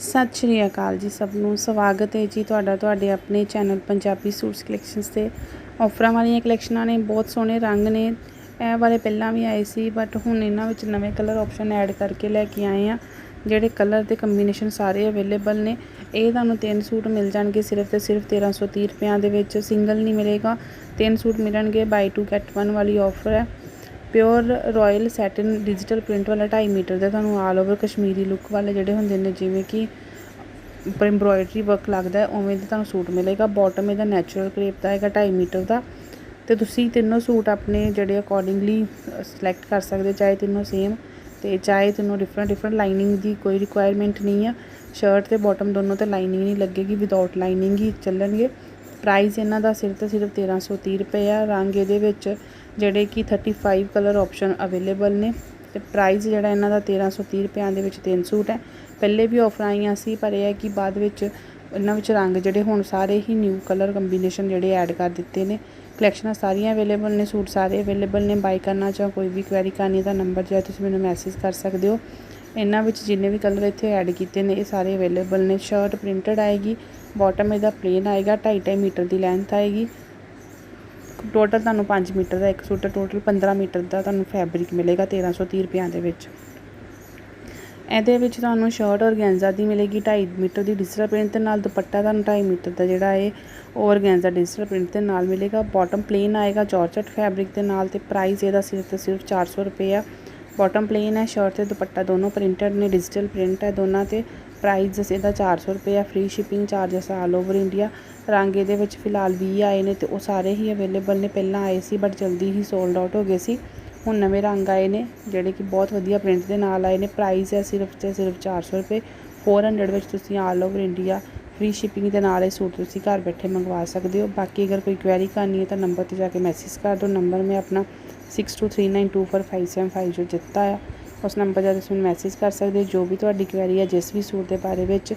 ਸਤਿ ਸ਼੍ਰੀ ਅਕਾਲ ਜੀ ਸਭ ਨੂੰ। ਸਵਾਗਤ ਹੈ ਜੀ ਤੁਹਾਡਾ, ਤੁਹਾਡੇ ਆਪਣੇ ਚੈਨਲ ਪੰਜਾਬੀ ਸੂਟਸ ਕਲੈਕਸ਼ਨਸ ਤੇ। ਆਫਰਾਂ ਵਾਲੀਆਂ ਕਲੈਕਸ਼ਨਾਂ ਨੇ ਬਹੁਤ ਸੋਹਣੇ ਰੰਗ ਨੇ। ਇਹ ਵਾਲੇ ਪਹਿਲਾਂ ਵੀ ਆਏ ਸੀ ਬਟ ਹੁਣ ਇਹਨਾਂ ਵਿੱਚ ਨਵੇਂ ਕਲਰ ਆਪਸ਼ਨ ਐਡ ਕਰਕੇ ਲੈ ਕੇ ਆਏ ਆ ਜਿਹੜੇ ਕਲਰ ਦੇ ਕੰਬੀਨੇਸ਼ਨ ਸਾਰੇ ਅਵੇਲੇਬਲ ਨੇ। ਇਹ ਤੁਹਾਨੂੰ ਤਿੰਨ ਸੂਟ ਮਿਲ ਜਾਣਗੇ ਸਿਰਫ ਤੇ ਸਿਰਫ 1330 ਰੁਪਿਆਂ ਦੇ ਵਿੱਚ। ਸਿੰਗਲ ਨਹੀਂ ਮਿਲੇਗਾ। ਤਿੰਨ ਸੂਟ ਮਿਲਣਗੇ ਬਾਈ 2 ਗੈਟ 1 ਵਾਲੀ ਆਫਰ ਹੈ। Pure royal satin digital print ਵਾਲਾ 2.5 ਮੀਟਰ ਦਾ ਤੁਹਾਨੂੰ ਆਲ ਓਵਰ ਕਸ਼ਮੀਰੀ ਲੁੱਕ ਵਾਲੇ ਜਿਹੜੇ ਹੁੰਦੇ ਨੇ, ਜਿਵੇਂ ਕਿ ਉੱਪਰ ਐਮਬ੍ਰੋਇਡਰੀ ਵਰਕ ਲੱਗਦਾ, ਉਵੇਂ ਦਾ ਤੁਹਾਨੂੰ ਸੂਟ ਮਿਲੇਗਾ। ਬਾਟਮ ਇਹਦਾ ਨੈਚੁਰਲ ਕ੍ਰੇਪ ਦਾ ਹੈਗਾ 2.5 ਮੀਟਰ ਦਾ। ਤੇ ਤੁਸੀਂ ਤਿੰਨੋਂ ਸੂਟ ਆਪਣੇ ਜਿਹੜੇ ਅਕੋਰਡਿੰਗਲੀ ਸਿਲੈਕਟ ਕਰ ਸਕਦੇ ਚਾਹੇ ਤਿੰਨੋਂ ਸੇਮ ਤੇ ਚਾਹੇ ਤੈਨੂੰ ਡਿਫਰੈਂਟ ਡਿਫਰੈਂਟ ਲਾਈਨਿੰਗ ਦੀ ਕੋਈ ਰਿਕੁਆਇਰਮੈਂਟ ਨਹੀਂ ਆ। ਸ਼ਰਟ ਤੇ ਬਾਟਮ ਦੋਨੋਂ ਤੇ ਲਾਈਨਿੰਗ ਨਹੀਂ ਲੱਗੇਗੀ ਵਿਦਆਊਟ ਲਾਈਨਿੰਗ ਹੀ ਚੱਲਣਗੇ। ਪ੍ਰਾਈਸ ਇਹਨਾਂ ਦਾ ਸਿਰਫ ਤੇ ਸਿਰਫ 1330 ਰੁਪਏ ਆ। ਰੰਗ ਇਹਦੇ ਵਿੱਚ ਜਿਹੜੇ ਕਿ 35 ਕਲਰ ਆਪਸ਼ਨ ਅਵੇਲੇਬਲ ਨੇ ਤੇ ਪ੍ਰਾਈਸ ਜਿਹੜਾ ਇਹਨਾਂ ਦਾ 1330 ਰੁਪਿਆਂ ਦੇ ਵਿੱਚ ਤਿੰਨ ਸੂਟ ਹੈ। ਪਹਿਲੇ ਵੀ ਆਫਰ ਆਈਆਂ ਸੀ, ਪਰ ਇਹ ਹੈ ਕਿ ਬਾਅਦ ਵਿੱਚ ਇਹਨਾਂ ਵਿੱਚ ਰੰਗ ਜਿਹੜੇ ਹੁਣ ਸਾਰੇ ਹੀ ਨਿਊ ਕਲਰ ਕੰਬੀਨੇਸ਼ਨ ਜਿਹੜੇ ਐਡ ਕਰ ਦਿੱਤੇ ਨੇ। ਕਲੈਕਸ਼ਨਾਂ ਸਾਰੀਆਂ ਅਵੇਲੇਬਲ ਨੇ, ਸੂਟ ਸਾਰੇ ਅਵੇਲੇਬਲ ਨੇ। ਬਾਈ ਕਰਨਾ ਚਾਹ, ਕੋਈ ਵੀ ਕੁਐਰੀ ਕਰਨੀ ਦਾ ਨੰਬਰ ਜਿਹੜਾ ਤੁਸੀਂ ਮੈਨੂੰ ਮੈਸੇਜ ਕਰ ਸਕਦੇ ਹੋ। ਇਹਨਾਂ ਵਿੱਚ ਜਿੰਨੇ ਵੀ ਕਲਰ ਇੱਥੇ ਐਡ ਕੀਤੇ ਨੇ, ਇਹ ਸਾਰੇ ਅਵੇਲੇਬਲ ਨੇ। ਸ਼ਰਟ ਪ੍ਰਿੰਟਡ ਆਏਗੀ ਬਾਟਮ ਇਹਦਾ ਪਲੇਨ ਆਏਗਾ 2.5 ਮੀਟਰ ਦੀ ਲੈਂਥ ਆਏਗੀ। ਟੋਟਲ ਤੁਹਾਨੂੰ 5 ਮੀਟਰ ਦਾ ਇੱਕ ਸੂਟ ਟੋਟਲ 15 ਮੀਟਰ ਦਾ ਤੁਹਾਨੂੰ ਫੈਬਰਿਕ ਮਿਲੇਗਾ 1330 ਰੁਪਿਆਂ ਦੇ ਵਿੱਚ। ਇਹਦੇ ਵਿੱਚ ਤੁਹਾਨੂੰ ਸ਼ਰਟ ਔਰਗੈਂਜ਼ਾ ਦੀ ਮਿਲੇਗੀ 2.5 ਮੀਟਰ ਦੀ ਡਿਜੀਟਲ ਪ੍ਰਿੰਟ ਦੇ ਨਾਲ ਦੁਪੱਟਾ ਤੁਹਾਨੂੰ 2.5 ਮੀਟਰ ਦਾ ਜਿਹੜਾ ਹੈ ਉਹ ਔਰਗੈਂਜ਼ਾ ਡਿਜੀਟਲ ਪ੍ਰਿੰਟ ਦੇ ਨਾਲ ਮਿਲੇਗਾ। ਬਾਟਮ ਪਲੇਨ ਆਏਗਾ ਜਾਰਜਟ ਫੈਬਰਿਕ ਦੇ ਨਾਲ ਤੇ ਪ੍ਰਾਈਸ ਇਹਦਾ ਸਿਰਫ ਤੇ ਸਿਰਫ 400 ਰੁਪਏ ਆ। ਬਾਟਮ ਪਲੇਨ ਹੈ ਸ਼ਰਟ ਤੇ ਦੁਪੱਟਾ ਦੋਨੋਂ ਪ੍ਰਿੰਟਡ ਨੇ ਡਿਜੀਟਲ ਪ੍ਰਿੰਟ ਹੈ ਦੋਨਾਂ ਤੇ। ਪ੍ਰਾਈਸ ਇਹਦਾ 400 ਰੁਪਏ ਆ free shipping charges all over India ਰੰਗ ਇਹਦੇ ਵਿੱਚ ਫਿਲਹਾਲ 20 ਆਏ ਨੇ ਤੇ ਉਹ ਸਾਰੇ ਹੀ ਅਵੇਲੇਬਲ ਨੇ, ਪਹਿਲਾਂ ਆਏ ਸੀ ਬਟ ਜਲਦੀ ਹੀ ਸੋਲਡ ਆਊਟ ਹੋ ਗਏ ਸੀ। ਹੁਣ ਨਵੇਂ ਰੰਗ ਆਏ ਨੇ, ਜਿਹੜੇ ਕਿ ਬਹੁਤ ਵਧੀਆ ਪ੍ਰਿੰਟ ਦੇ ਨਾਲ ਆਏ ਨੇ। ਪ੍ਰਾਈਸ ਹੈ ਸਿਰਫ ਤੇ ਸਿਰਫ 400 ਰੁਪਏ। 400 ਵਿੱਚ ਤੁਸੀਂ all over India free shipping ਦੇ ਨਾਲ ਇਹ ਸੂਟ ਤੁਸੀਂ ਘਰ ਬੈਠੇ ਮੰਗਵਾ ਸਕਦੇ ਹੋ। ਬਾਕੀ ਅਗਰ ਕੋਈ ਕੁਐਰੀ ਕਰਨੀ ਹੈ ਤਾਂ ਨੰਬਰ ਤੇ ਜਾ ਕੇ ਮੈਸੇਜ ਕਰ ਦਿਓ। ਨੰਬਰ ਮੈਂ ਆਪਣਾ 6239245750 ਜੋ ਦਿੱਤਾ ਆ ਉਸ ਨੰਬਰ 'ਤੇ ਤੁਸੀਂ ਮੈਨੂੰ ਮੈਸੇਜ ਕਰ ਸਕਦੇ ਹੋ ਜੋ ਵੀ ਤੁਹਾਡੀ ਕੁਐਰੀ ਹੈ ਜਿਸ ਵੀ ਸੂਟ ਦੇ ਬਾਰੇ ਵਿੱਚ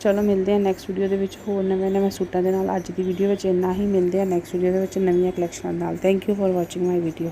ਚਲੋ ਮਿਲਦੇ ਆ ਨੈਕਸਟ ਵੀਡੀਓ ਦੇ ਵਿੱਚ ਹੋਰ ਨਵੇਂ ਨਵੇਂ ਸੂਟਾਂ ਦੇ ਨਾਲ ਅੱਜ ਦੀ ਵੀਡੀਓ ਵਿੱਚ ਇੰਨਾ ਹੀ ਮਿਲਦੇ ਆ ਨੈਕਸਟ ਵੀਡੀਓ ਦੇ ਵਿੱਚ ਨਵੀਆਂ ਕਲੈਕਸ਼ਨਾਂ ਨਾਲ thank you for watching my video